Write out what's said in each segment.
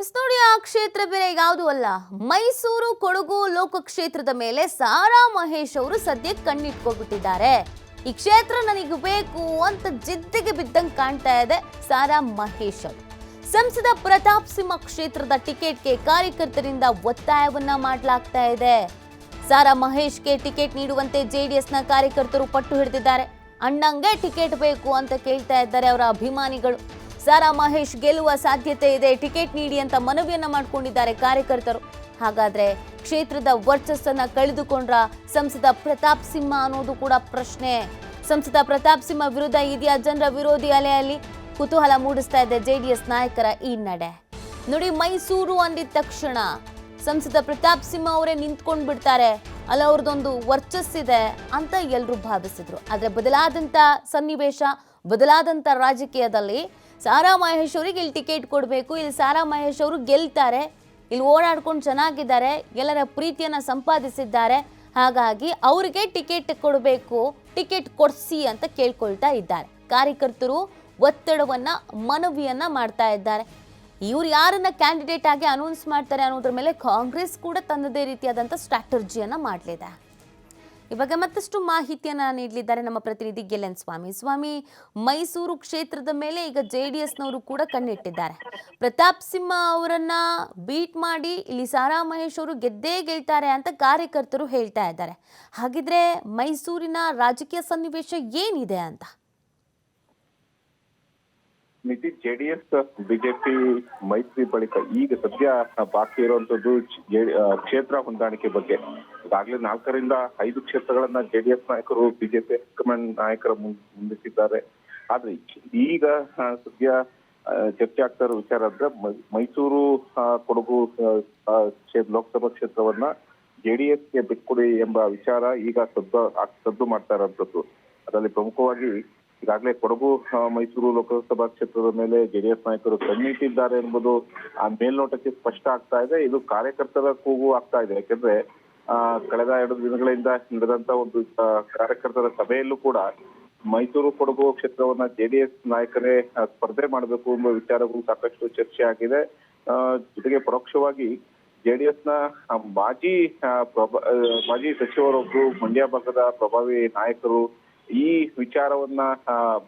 S ನೋಡಿ ಆ ಕ್ಷೇತ್ರ ಬೇರೆ ಯಾವುದು ಅಲ್ಲ. ಮೈಸೂರು ಕೊಡಗು ಲೋಕಕ್ಷೇತ್ರದ ಮೇಲೆ ಸಾರಾ ಮಹೇಶ್ ಅವರು ಸದ್ಯಕ್ಕೆ ಕಣ್ಣಿಟ್ಕೊಬಿಟ್ಟಿದ್ದಾರೆ ಈ ಕ್ಷೇತ್ರ ನನಗೆ ಬೇಕು ಅಂತ ಜಿದ್ದಿಗೆ ಬಿದ್ದಂಗೆ ಕಾಣ್ತಾ ಇದೆ ಸಾರಾ ಮಹೇಶ್ ಅವರು. ಸಂಸದ ಪ್ರತಾಪ್ ಸಿಂಹ ಕ್ಷೇತ್ರದ ಟಿಕೆಟ್ಗೆ ಕಾರ್ಯಕರ್ತರಿಂದ ಒತ್ತಾಯವನ್ನ ಮಾಡಲಾಗ್ತಾ ಇದೆ. ಸಾರಾ ಮಹೇಶ್ಗೆ ಟಿಕೆಟ್ ನೀಡುವಂತೆ ಜೆಡಿಎಸ್ನ ಕಾರ್ಯಕರ್ತರು ಪಟ್ಟು ಹಿಡಿದಿದ್ದಾರೆ. ಅಣ್ಣಂಗೆ ಟಿಕೆಟ್ ಬೇಕು ಅಂತ ಕೇಳ್ತಾ ಇದ್ದಾರೆ ಅವರ ಅಭಿಮಾನಿಗಳು. ಸಾರಾ ಮಹೇಶ್ ಗೆಲ್ಲುವ ಸಾಧ್ಯತೆ ಇದೆ. ಟಿಕೆಟ್ ನೀಡಿ ಅಂತ ಮನವಿಯನ್ನ ಮಾಡಿಕೊಂಡಿದ್ದಾರೆ ಕಾರ್ಯಕರ್ತರು. ಹಾಗಾದ್ರೆ ಕ್ಷೇತ್ರದ ವರ್ಚಸ್ಸನ್ನ ಕಳೆದುಕೊಂಡ್ರ ಸಂಸದ ಪ್ರತಾಪ್ ಸಿಂಹ ಅನ್ನೋದು ಕೂಡ ಪ್ರಶ್ನೆ. ಸಂಸದ ಪ್ರತಾಪ್ ಸಿಂಹ ವಿರುದ್ಧ ಇದೆಯಾ ಜನರ ವಿರೋಧಿ ಅಲೆಯಲ್ಲಿ? ಕುತೂಹಲ ಮೂಡಿಸ್ತಾ ಇದೆ ಜೆಡಿಎಸ್ ನಾಯಕರ ಈ ನಡೆ. ನೋಡಿ, ಮೈಸೂರು ಅಂದಿದ ತಕ್ಷಣ ಸಂಸದ ಪ್ರತಾಪ್ ಸಿಂಹ ಅವರೇ ನಿಂತ್ಕೊಂಡು ಬಿಡ್ತಾರೆ. ಅಲ್ಲ, ಅವ್ರದ್ದೊಂದು ವರ್ಚಸ್ಸಿದೆ ಅಂತ ಎಲ್ಲರೂ ಭಾವಿಸಿದ್ರು. ಆದರೆ ಬದಲಾದಂತ ಸನ್ನಿವೇಶ, ಬದಲಾದಂತ ರಾಜಕೀಯದಲ್ಲಿ ಸಾರಾ ಮಹೇಶ್ ಅವ್ರಿಗೆ ಇಲ್ಲಿ ಟಿಕೆಟ್ ಕೊಡಬೇಕು. ಇಲ್ಲಿ ಸಾರಾ ಮಹೇಶ್ ಅವರು ಗೆಲ್ತಾರೆ. ಇಲ್ಲಿ ಓಡಾಡ್ಕೊಂಡು ಚೆನ್ನಾಗಿದ್ದಾರೆ. ಎಲ್ಲರ ಪ್ರೀತಿಯನ್ನು ಸಂಪಾದಿಸಿದ್ದಾರೆ. ಹಾಗಾಗಿ ಅವರಿಗೆ ಟಿಕೆಟ್ ಕೊಡಬೇಕು. ಟಿಕೆಟ್ ಕೊಡಿಸಿ ಅಂತ ಕೇಳ್ಕೊಳ್ತಾ ಇದ್ದಾರೆ. ಕಾರ್ಯಕರ್ತರು ಒತ್ತಡವನ್ನು, ಮನವಿಯನ್ನು ಮಾಡ್ತಾ ಇದ್ದಾರೆ. ಇವ್ರು ಯಾರನ್ನ ಕ್ಯಾಂಡಿಡೇಟ್ ಆಗಿ ಅನೌನ್ಸ್ ಮಾಡ್ತಾರೆ ಅನ್ನೋದ್ರ ಮೇಲೆ ಕಾಂಗ್ರೆಸ್ ಕೂಡ ತನ್ನದೇ ರೀತಿಯಾದಂಥ ಸ್ಟ್ರಾಟರ್ಜಿಯನ್ನು ಮಾಡಲಿದೆ. ಬಗ್ಗೆ ಮತ್ತಷ್ಟು ಮಾಹಿತಿಯನ್ನು ನೀಡಲಿದ್ದಾರೆ ನಮ್ಮ ಪ್ರತಿನಿಧಿ ಗೆಲ್ಲನ್ ಸ್ವಾಮಿ. ಸ್ವಾಮಿ, ಮೈಸೂರು ಕ್ಷೇತ್ರದ ಮೇಲೆ ಈಗ ಜೆ ಡಿ ಎಸ್ನವರು ಕೂಡ ಕಣ್ಣಿಟ್ಟಿದ್ದಾರೆ. ಪ್ರತಾಪ್ ಸಿಂಹ ಅವರನ್ನ ಬೀಟ್ ಮಾಡಿ ಇಲ್ಲಿ ಸಾರಾ ಮಹೇಶ್ ಅವರು ಗೆದ್ದೇ ಗೆಲ್ತಾರೆ ಅಂತ ಕಾರ್ಯಕರ್ತರು ಹೇಳ್ತಾ ಇದ್ದಾರೆ. ಹಾಗಿದ್ರೆ ಮೈಸೂರಿನ ರಾಜಕೀಯ ಸನ್ನಿವೇಶ ಏನಿದೆ ಅಂತ? ನಿತಿ ಜೆಡಿಎಸ್ ಬಿಜೆಪಿ ಮೈತ್ರಿ ಬಳಿಕ ಈಗ ಸದ್ಯ ಬಾಕಿ ಇರುವಂತದ್ದು ಕ್ಷೇತ್ರ ಹೊಂದಾಣಿಕೆ ಬಗ್ಗೆ. ಈಗಾಗಲೇ ನಾಲ್ಕರಿಂದ ಐದು ಕ್ಷೇತ್ರಗಳನ್ನ ಜೆಡಿಎಸ್ ನಾಯಕರು, ಬಿಜೆಪಿ ಹೈಕಮಾಂಡ್ ನಾಯಕರ ಮುಂದಿಸಿದ್ದಾರೆ ಆದ್ರೆ ಈಗ ಸದ್ಯ ಚರ್ಚೆ ಆಗ್ತಾ ಇರೋ ವಿಚಾರ ಅಂದ್ರೆ ಮೈಸೂರು ಕೊಡಗು ಲೋಕಸಭಾ ಕ್ಷೇತ್ರವನ್ನ ಜೆಡಿಎಸ್ಗೆ ಬಿಟ್ಕೊಡಿ ಎಂಬ ವಿಚಾರ ಈಗ ಸದ್ದು ಸದ್ದು ಮಾಡ್ತಾ ಇರೋಂಥದ್ದು. ಅದರಲ್ಲಿ ಪ್ರಮುಖವಾಗಿ ಈಗಾಗಲೇ ಕೊಡಗು ಮೈಸೂರು ಲೋಕಸಭಾ ಕ್ಷೇತ್ರದ ಮೇಲೆ ಜೆಡಿಎಸ್ ನಾಯಕರು ಕಣ್ಣಿಟ್ಟಿದ್ದಾರೆ ಎಂಬುದು ಆ ಮೇಲ್ನೋಟಕ್ಕೆ ಸ್ಪಷ್ಟ ಆಗ್ತಾ ಇದೆ. ಇದು ಕಾರ್ಯಕರ್ತರ ಕೂಗು ಆಗ್ತಾ ಇದೆ. ಯಾಕೆಂದ್ರೆ ಕಳೆದ ಎರಡು ದಿನಗಳಿಂದ ನಡೆದಂತ ಒಂದು ಕಾರ್ಯಕರ್ತರ ಸಭೆಯಲ್ಲೂ ಕೂಡ ಮೈಸೂರು ಕೊಡಗು ಕ್ಷೇತ್ರವನ್ನ ಜೆಡಿಎಸ್ ನಾಯಕರೇ ಸ್ಪರ್ಧೆ ಮಾಡಬೇಕು ಎಂಬ ವಿಚಾರಗಳು ಸಾಕಷ್ಟು ಚರ್ಚೆ ಆಗಿದೆ. ಜೊತೆಗೆ ಪರೋಕ್ಷವಾಗಿ ಜೆಡಿಎಸ್ನ ಮಾಜಿ ಮಾಜಿ ಸಚಿವರೊಬ್ರು, ಮಂಡ್ಯ ಭಾಗದ ಪ್ರಭಾವಿ ನಾಯಕರು ಈ ವಿಚಾರವನ್ನ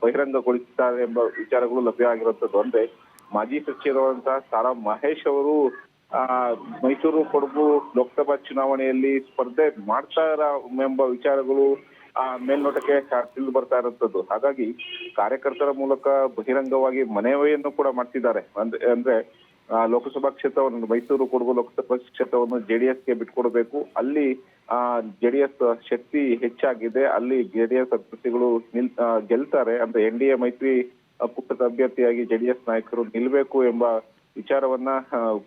ಬಹಿರಂಗಗೊಳಿಸಿದ್ದಾರೆ ಎಂಬ ವಿಚಾರಗಳು ಲಭ್ಯ ಆಗಿರುವಂತದ್ದು ಅಂದ್ರೆ ಮಾಜಿ ಸಚಿವರಾದಂತಹ ಸಾರಾ ಮಹೇಶ್ ಅವರು, ಆ, ಮೈಸೂರು ಕೊಡಗು ಲೋಕಸಭಾ ಚುನಾವಣೆಯಲ್ಲಿ ಸ್ಪರ್ಧೆ ಮಾಡ್ತಾರ ಎಂಬ ವಿಚಾರಗಳು, ಆ, ಮೇಲ್ನೋಟಕ್ಕೆ ತಿಳಿದು ಬರ್ತಾ ಇರುವಂತದ್ದು. ಹಾಗಾಗಿ ಕಾರ್ಯಕರ್ತರ ಮೂಲಕ ಬಹಿರಂಗವಾಗಿ ಮನವಿಯನ್ನು ಕೂಡ ಮಾಡ್ತಿದ್ದಾರೆ. ಅಂದ್ರೆ ಅಂದ್ರೆ ಲೋಕಸಭಾ ಕ್ಷೇತ್ರವನ್ನು, ಮೈಸೂರು ಕೊಡಗು ಲೋಕಸಭಾ ಕ್ಷೇತ್ರವನ್ನು ಜೆಡಿಎಸ್ಗೆ ಬಿಟ್ಕೊಡ್ಬೇಕು. ಅಲ್ಲಿ ಜೆಡಿಎಸ್ ಶಕ್ತಿ ಹೆಚ್ಚಾಗಿದೆ. ಅಲ್ಲಿ ಜೆಡಿಎಸ್ ಅಭ್ಯರ್ಥಿಗಳು ನಿಲ್ ಗೆಲ್ತಾರೆ. ಅಂದ್ರೆ ಎನ್ ಡಿ ಎ ಮೈತ್ರಿ ಪುಟ್ಟದ ಅಭ್ಯರ್ಥಿಯಾಗಿ ಜೆಡಿಎಸ್ ನಾಯಕರು ನಿಲ್ಬೇಕು ಎಂಬ ವಿಚಾರವನ್ನ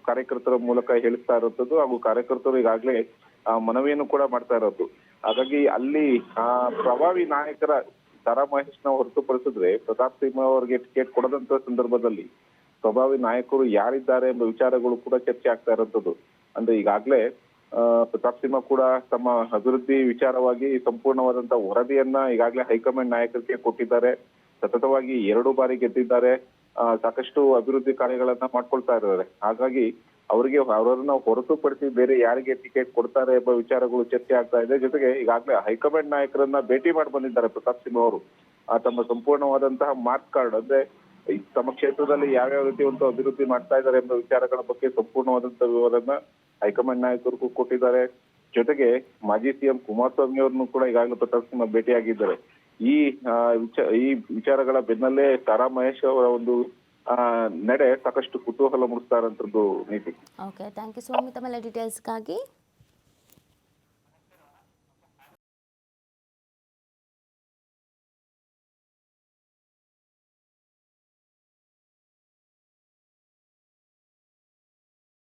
ಕಾರ್ಯಕರ್ತರ ಮೂಲಕ ಹೇಳ್ತಾ ಇರುವಂತದ್ದು ಹಾಗೂ ಕಾರ್ಯಕರ್ತರು ಈಗಾಗಲೇ ಮನವಿಯನ್ನು ಕೂಡ ಮಾಡ್ತಾ ಇರೋದು. ಹಾಗಾಗಿ ಅಲ್ಲಿ, ಆ, ಪ್ರಭಾವಿ ನಾಯಕರ, ತಾರಾ ಮಹೇಶ್ನ ಹೊರತುಪಡಿಸಿದ್ರೆ ಪ್ರತಾಪ್ ಸಿಂಹ ಅವರಿಗೆ ಟಿಕೆಟ್ ಕೊಡದಂತ ಸಂದರ್ಭದಲ್ಲಿ ಪ್ರಭಾವಿ ನಾಯಕರು ಯಾರಿದ್ದಾರೆ ಎಂಬ ವಿಚಾರಗಳು ಕೂಡ ಚರ್ಚೆ ಆಗ್ತಾ ಇರುವಂತದ್ದು ಅಂದ್ರೆ ಈಗಾಗಲೇ ಪ್ರತಾಪ್ ಸಿಂಹ ಕೂಡ ತಮ್ಮ ಅಭಿವೃದ್ಧಿ ವಿಚಾರವಾಗಿ ಸಂಪೂರ್ಣವಾದಂತ ವರದಿಯನ್ನ ಈಗಾಗಲೇ ಹೈಕಮಾಂಡ್ ನಾಯಕರಿಗೆ ಕೊಟ್ಟಿದ್ದಾರೆ. ಸತತವಾಗಿ ಎರಡು ಬಾರಿ ಗೆದ್ದಿದ್ದಾರೆ. ಸಾಕಷ್ಟು ಅಭಿವೃದ್ಧಿ ಕಾರ್ಯಗಳನ್ನ ಮಾಡ್ಕೊಳ್ತಾ ಇದ್ದಾರೆ. ಹಾಗಾಗಿ ಅವರಿಗೆ ಅವರನ್ನ ಹೊರತುಪಡಿಸಿ ಬೇರೆ ಯಾರಿಗೆ ಟಿಕೆಟ್ ಕೊಡ್ತಾರೆ ಎಂಬ ವಿಚಾರಗಳು ಚರ್ಚೆ ಆಗ್ತಾ ಇದೆ. ಜೊತೆಗೆ ಈಗಾಗಲೇ ಹೈಕಮಾಂಡ್ ನಾಯಕರನ್ನ ಭೇಟಿ ಮಾಡಿ ಬಂದಿದ್ದಾರೆ ಪ್ರತಾಪ್ ಸಿಂಹ ಅವರು. ತಮ್ಮ ಸಂಪೂರ್ಣವಾದಂತಹ ಮಾರ್ಕ್ ಕಾರ್ಡ್, ಅಂದ್ರೆ ತಮ್ಮ ಕ್ಷೇತ್ರದಲ್ಲಿ ಯಾವ್ಯಾವ ರೀತಿ ಒಂದು ಅಭಿವೃದ್ಧಿ ಮಾಡ್ತಾ ಇದ್ದಾರೆ ಎಂಬ ವಿಚಾರಗಳ ಬಗ್ಗೆ ಸಂಪೂರ್ಣವಾದಂತಹ ವಿವರನ್ನ ಹೈಕಮಾಂಡ್ ನಾಯಕರಿಗೂ ಕೊಟ್ಟಿದ್ದಾರೆ. ಜೊತೆಗೆ ಮಾಜಿ ಸಿಎಂ ಕುಮಾರಸ್ವಾಮಿ ಅವರನ್ನು ಕೂಡ ಈಗಾಗಲೇ ಪ್ರತಾಪ್ ಭೇಟಿಯಾಗಿದ್ದಾರೆ. ಈ ಈ ವಿಚಾರಗಳ ಬೆನ್ನಲ್ಲೇ ತಾರಾ ಮಹೇಶ್ ಅವರ ಒಂದು ನಡೆ ಸಾಕಷ್ಟು ಕುತೂಹಲ ಮೂಡಿಸ್ತಾ ಇರೋಂಥದ್ದು ನೀತಿ ಓಕೆ ಥ್ಯಾಂಕ್ ಯು ಸ್ವಾಮಿ ತಮ್ಮೆಲ್ಲ ಡೀಟೇಲ್ಸ್ಗಾಗಿ